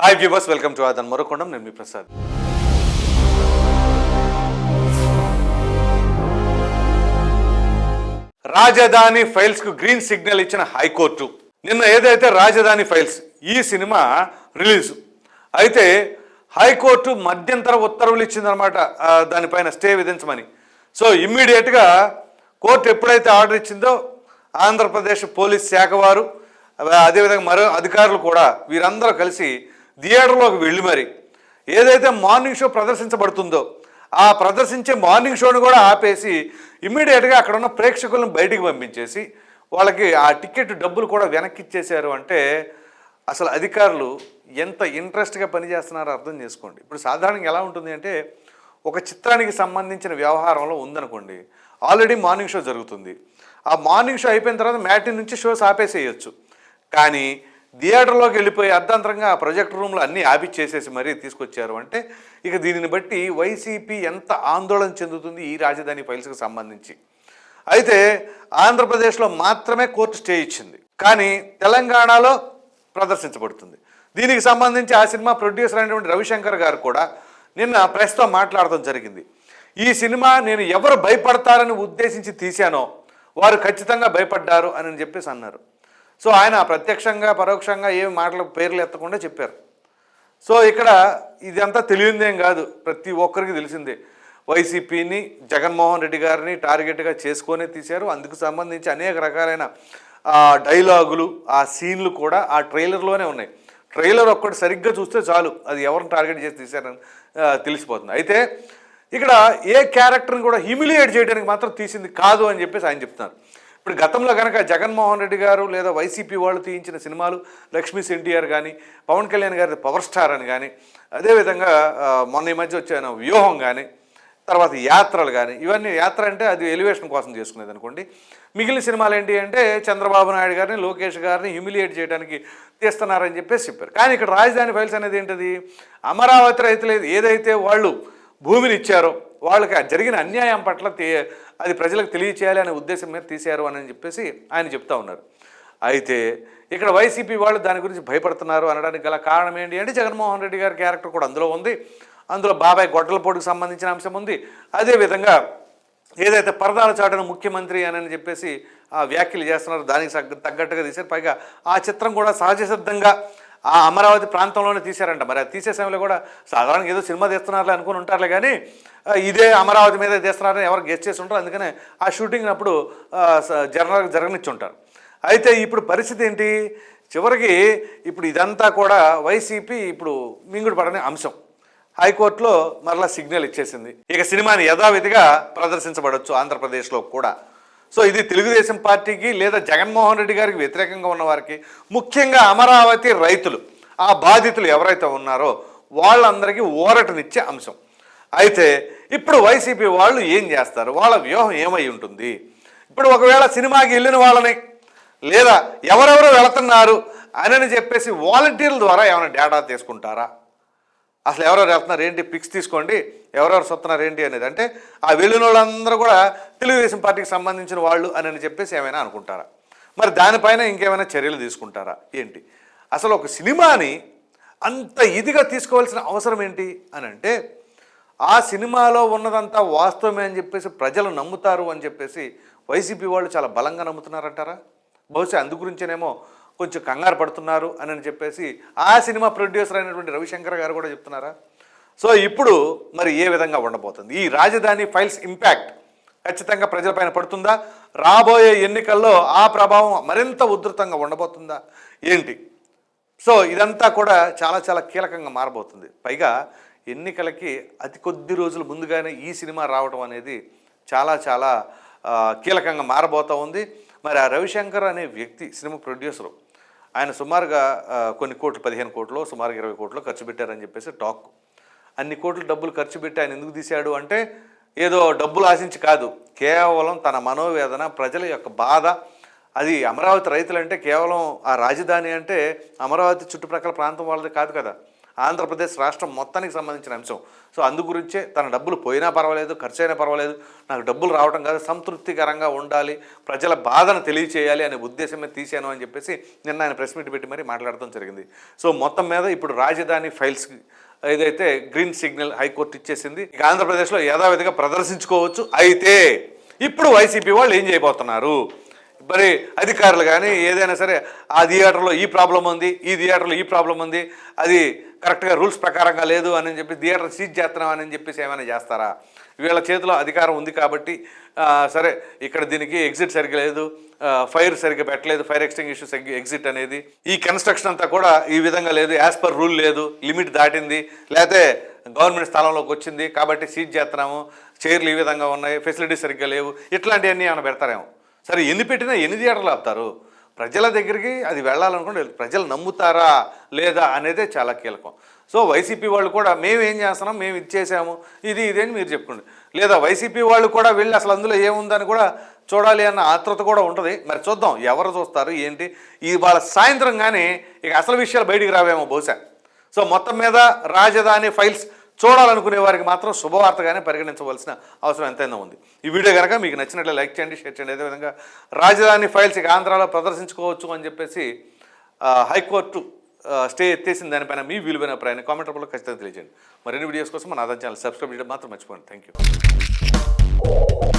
Hi viewers welcome to ఆదన్ మరొకొండం నేను మీ ప్రసాద్ రాజధాని ఫైల్స్కు గ్రీన్ సిగ్నల్ ఇచ్చిన హైకోర్టు. నిన్న ఏదైతే రాజధాని ఫైల్స్ ఈ సినిమా రిలీజ్ అయితే హైకోర్టు మధ్యంతర ఉత్తర్వులు ఇచ్చిందనమాట దానిపైన స్టే విధించమని. సో ఇమ్మీడియట్గా కోర్టు ఎప్పుడైతే ఆర్డర్ ఇచ్చిందో ఆంధ్రప్రదేశ్ పోలీస్ శాఖ వారు అదేవిధంగా మరో అధికారులు కూడా వీరందరూ కలిసి థియేటర్లోకి వెళ్ళి మరి. ఏదైతే మార్నింగ్ షో ప్రదర్శించబడుతుందో ఆ ప్రదర్శించే మార్నింగ్ షోని కూడా ఆపేసి ఇమ్మీడియట్గా అక్కడ ఉన్న ప్రేక్షకులను బయటికి పంపించేసి వాళ్ళకి ఆ టికెట్ డబ్బులు కూడా వెనక్కి ఇచ్చేశారు అంటే అసలు అధికారులు ఎంత ఇంట్రెస్ట్గా పనిచేస్తున్నారో అర్థం చేసుకోండి. ఇప్పుడు సాధారణంగా ఎలా ఉంటుంది అంటే ఒక చిత్రానికి సంబంధించిన వ్యవహారంలో ఉందనుకోండి ఆల్రెడీ మార్నింగ్ షో జరుగుతుంది. ఆ మార్నింగ్ షో అయిపోయిన తర్వాత మ్యాటిన్ నుంచి షోస్ ఆపేసేయచ్చు. కానీ థియేటర్లోకి వెళ్ళిపోయి అర్ధాంతరంగా ఆ ప్రొజెక్టర్ రూమ్లో అన్నీ ఆపిచ్చేసేసి మరీ తీసుకొచ్చారు అంటే ఇక దీనిని బట్టి వైసీపీ ఎంత ఆందోళన చెందుతుంది ఈ రాజధాని ఫైల్స్కి సంబంధించి. అయితే ఆంధ్రప్రదేశ్లో మాత్రమే కోర్టు స్టే ఇచ్చింది. కానీ తెలంగాణలో ప్రదర్శించబడుతుంది. దీనికి సంబంధించి ఆ సినిమా ప్రొడ్యూసర్ అయినటువంటి రవిశంకర్ గారు కూడా నిన్న ప్రెస్తో మాట్లాడటం జరిగింది. ఈ సినిమా నేను ఎవరు భయపడతారని ఉద్దేశించి తీశానో వారు ఖచ్చితంగా భయపడ్డారు అని చెప్పేసి అన్నారు. సో ఆయన ప్రత్యక్షంగా పరోక్షంగా ఏమి మాటలు పేర్లు ఎత్తకుండా చెప్పారు. సో ఇక్కడ ఇదంతా తెలియందేం కాదు. ప్రతి ఒక్కరికి తెలిసిందే. వైసీపీని జగన్మోహన్ రెడ్డి గారిని టార్గెట్గా చేసుకొని తీశారు. అందుకు సంబంధించి అనేక రకాలైన డైలాగులు ఆ సీన్లు కూడా ఆ ట్రైలర్లోనే ఉన్నాయి. ట్రైలర్ ఒక్కటి సరిగ్గా చూస్తే చాలు. అది ఎవరిని టార్గెట్ చేసి తీశారని తెలిసిపోతుంది. అయితే ఇక్కడ ఏ క్యారెక్టర్ని కూడా హ్యూమిలియేట్ చేయడానికి మాత్రం తీసింది కాదు అని చెప్పేసి ఆయన చెప్తున్నారు. ఇప్పుడు గతంలో కనుక జగన్మోహన్ రెడ్డి గారు లేదా వైసీపీ వాళ్ళు తీయించిన సినిమాలు లక్ష్మీస్ ఎన్టీఆర్ కానీ పవన్ కళ్యాణ్ గారి పవర్ స్టార్ అని కానీ అదేవిధంగా మొన్న ఈ మధ్య వచ్చిన వ్యూహం కానీ తర్వాత యాత్రలు కానీ ఇవన్నీ యాత్ర అంటే అది ఎలివేషన్ కోసం చేసుకునేది అనుకోండి. మిగిలిన సినిమాలు ఏంటి అంటే చంద్రబాబు నాయుడు గారిని లోకేష్ గారిని హ్యూమిలియేట్ చేయడానికి తీస్తున్నారని చెప్పేసి చెప్పారు. కానీ ఇక్కడ రాజధాని ఫైల్స్ అనేది ఏంటది? అమరావతి రైతులు ఏదైతే వాళ్ళు భూమిని ఇచ్చారో వాళ్ళకి జరిగిన అన్యాయం పట్ల అది ప్రజలకు తెలియచేయాలి అనే ఉద్దేశం మీద తీశారు అని చెప్పేసి ఆయన చెప్తా ఉన్నారు. అయితే ఇక్కడ వైసీపీ వాళ్ళు దాని గురించి భయపడుతున్నారు అనడానికి గల కారణం ఏంటి అంటే జగన్మోహన్ రెడ్డి గారి క్యారెక్టర్ కూడా అందులో ఉంది. అందులో బాబాయ్ గొడ్డలపోటుకు సంబంధించిన అంశం ఉంది. అదేవిధంగా ఏదైతే పరదాల చాటున ముఖ్యమంత్రి అని చెప్పేసి ఆ వ్యాఖ్యలు చేస్తున్నారో దానికి తగ్గట్టుగా తీశారు. పైగా ఆ చిత్రం కూడా సహజసిద్ధంగా ఆ అమరావతి ప్రాంతంలోనే తీశారంట. మరి అది తీసే సమయంలో కూడా సాధారణంగా ఏదో సినిమా తీస్తున్నారులే అనుకుని ఉంటారులే కానీ ఇదే అమరావతి మీద తీస్తున్నారని ఎవరు గెస్ట్ చేసి ఉంటారు. అందుకనే ఆ షూటింగ్ అప్పుడు జనరల్గా జరగనిచ్చి ఉంటారు అయితే ఇప్పుడు పరిస్థితి ఏంటి? చివరికి ఇప్పుడు ఇదంతా కూడా వైసీపీ ఇప్పుడు మింగుడు పడని అంశం. హైకోర్టులో మరలా సిగ్నల్ ఇచ్చేసింది. ఇక సినిమాని యథావిధిగా ప్రదర్శించబడవచ్చు ఆంధ్రప్రదేశ్లో కూడా. సో ఇది తెలుగుదేశం పార్టీకి లేదా జగన్మోహన్ రెడ్డి గారికి వ్యతిరేకంగా ఉన్న వారికి ముఖ్యంగా అమరావతి రైతులు ఆ బాధితులు ఎవరైతే ఉన్నారో వాళ్ళందరికీ ఊరటనిచ్చే అంశం. అయితే ఇప్పుడు వైసీపీ వాళ్ళు ఏం చేస్తారు? వాళ్ళ వ్యూహం ఏమై ఉంటుంది? ఇప్పుడు ఒకవేళ సినిమాకి వెళ్ళిన వాళ్ళని లేదా ఎవరెవరు వెళుతున్నారు అని చెప్పేసి వాలంటీర్ల ద్వారా ఏమైనా డేటా తీసుకుంటారా? అసలు ఎవరెవరు వెళ్తున్నారు ఏంటి? పిక్స్ తీసుకోండి. ఎవరెవరు వస్తున్నారు ఏంటి అనేది. అంటే ఆ వెళ్ళిన వాళ్ళందరూ కూడా తెలుగుదేశం పార్టీకి సంబంధించిన వాళ్ళు అని అని చెప్పేసి ఏమైనా అనుకుంటారా? మరి దానిపైన ఇంకేమైనా చర్యలు తీసుకుంటారా? ఏంటి? అసలు ఒక సినిమాని అంత ఇదిగా తీసుకోవాల్సిన అవసరం ఏంటి? అని అంటే ఆ సినిమాలో ఉన్నదంతా వాస్తవమే అని చెప్పేసి ప్రజలు నమ్ముతారు అని చెప్పేసి వైసీపీ వాళ్ళు చాలా బలంగా నమ్ముతున్నారంటారా? బహుశా అందు గురించేనేమో కొంచెం కంగారు పడుతున్నారు అని అని చెప్పేసి ఆ సినిమా ప్రొడ్యూసర్ అయినటువంటి రవిశంకర్ గారు కూడా చెప్తున్నారా? సో ఇప్పుడు మరి ఏ విధంగా ఉండబోతుంది? ఈ రాజధాని ఫైల్స్ ఇంపాక్ట్ ఖచ్చితంగా ప్రజలపైన పడుతుందా? రాబోయే ఎన్నికల్లో ఆ ప్రభావం మరింత ఉధృతంగా ఉండబోతుందా? ఏంటి? సో ఇదంతా కూడా చాలా చాలా కీలకంగా మారబోతుంది. పైగా ఎన్నికలకి అతి కొద్ది రోజులు ముందుగానే ఈ సినిమా రావడం అనేది చాలా చాలా కీలకంగా మారబోతూ ఉంది. మరి ఆ రవిశంకర్ అనే వ్యక్తి సినిమా ప్రొడ్యూసరు ఆయన సుమారుగా కొన్ని కోట్లు పదిహేను కోట్లు సుమారుగా ఇరవై కోట్లు ఖర్చు పెట్టారని చెప్పేసి టాక్. అన్ని కోట్లు డబ్బులు ఖర్చు పెట్టి ఆయన ఎందుకు తీశాడు అంటే ఏదో డబ్బులు ఆశించి కాదు. కేవలం తన మనోవేదన ప్రజల యొక్క బాధ. అది అమరావతి రైతులంటే కేవలం ఆ రాజధాని అంటే అమరావతి చుట్టుప్రక్కల ప్రాంతం వాళ్ళది కాదు కదా. ఆంధ్రప్రదేశ్ రాష్ట్రం మొత్తానికి సంబంధించిన అంశం. సో అందు గురించే తన డబ్బులు పోయినా పర్వాలేదు ఖర్చు అయినా పర్వాలేదు నాకు డబ్బులు రావడం కాదు సంతృప్తికరంగా ఉండాలి ప్రజల బాధను తెలియచేయాలి అనే ఉద్దేశమే తీశాను అని చెప్పేసి నిన్న ఆయన ప్రెస్ మీట్ పెట్టి మరీ మాట్లాడటం జరిగింది. సో మొత్తం మీద ఇప్పుడు రాజధాని ఫైల్స్ ఏదైతే గ్రీన్ సిగ్నల్ హైకోర్టు ఇచ్చేసింది ఇక ఆంధ్రప్రదేశ్లో యథావిధిగా ప్రదర్శించుకోవచ్చు. అయితే ఇప్పుడు వైసీపీ వాళ్ళు ఏం చేయబోతున్నారు? మరి అధికారులు కానీ ఏదైనా సరే ఆ థియేటర్లో ఈ ప్రాబ్లం ఉంది ఈ థియేటర్లో ఈ ప్రాబ్లం ఉంది అది కరెక్ట్గా రూల్స్ ప్రకారంగా లేదు అని చెప్పి థియేటర్ సీజ్ చేస్తున్నాం అని చెప్పేసి ఏమైనా చేస్తారా? వీళ్ళ చేతిలో అధికారం ఉంది కాబట్టి సరే ఇక్కడ దీనికి ఎగ్జిట్ సరిగ్గా లేదు ఫైర్ సరిగ్గా పెట్టలేదు ఫైర్ ఎక్స్టింగ్విష్ ఎగ్జిట్ అనేది ఈ కన్స్ట్రక్షన్ అంతా కూడా ఈ విధంగా లేదు యాజ్ పర్ రూల్ లేదు లిమిట్ దాటింది లేకపోతే గవర్నమెంట్ స్థలంలోకి వచ్చింది కాబట్టి సీజ్ చేస్తున్నాము చైర్లు ఈ విధంగా ఉన్నాయి ఫెసిలిటీస్ సరిగ్గా లేవు ఇట్లాంటివన్నీ ఏమైనా పెడతారేమో? సరే ఎన్ని పెట్టినా ఎన్ని థియేటర్లు ఆపుతారు? ప్రజల దగ్గరికి అది వెళ్ళాలనుకుంటే ప్రజలు నమ్ముతారా లేదా అనేదే చాలా కీలకం. సో వైసీపీ వాళ్ళు కూడా మేము ఏం చేస్తున్నాం మేము ఇది చేసాము ఇది ఇది అని మీరు చెప్పుకోండి. లేదా వైసీపీ వాళ్ళు కూడా వెళ్ళి అసలు అందులో ఏముందని కూడా చూడాలి అన్న ఆత్రత కూడా ఉంటుంది. మరి చూద్దాం ఎవరు చూస్తారు ఏంటి? ఇవాళ సాయంత్రం కానీ ఇక అసలు విషయాలు బయటికి రావేమో బహుశా. సో మొత్తం మీద రాజధాని ఫైల్స్ చూడాలనుకునే వారికి మాత్రం శుభవార్తగానే పరిగణించవలసిన అవసరం ఎంతైనా ఉంది. ఈ వీడియో కనుక మీకు నచ్చినట్లే లైక్ చేయండి షేర్ చేయండి. అదేవిధంగా రాజధాని ఫైల్స్ ఇక ఆంధ్రాలో ప్రదర్శించుకోవచ్చు అని చెప్పేసి హైకోర్టు స్టే ఎత్తేసిన దానిపైన మీ విలువైన అభిప్రాయాన్ని కామెంట్ రూపంలో ఖచ్చితంగా తెలియజేయండి. మరిన్ని వీడియోస్ కోసం మన ఆదాయం ఛానల్ సబ్స్క్రైబ్ చేయడం మాత్రం మర్చిపోండి థ్యాంక్ యూ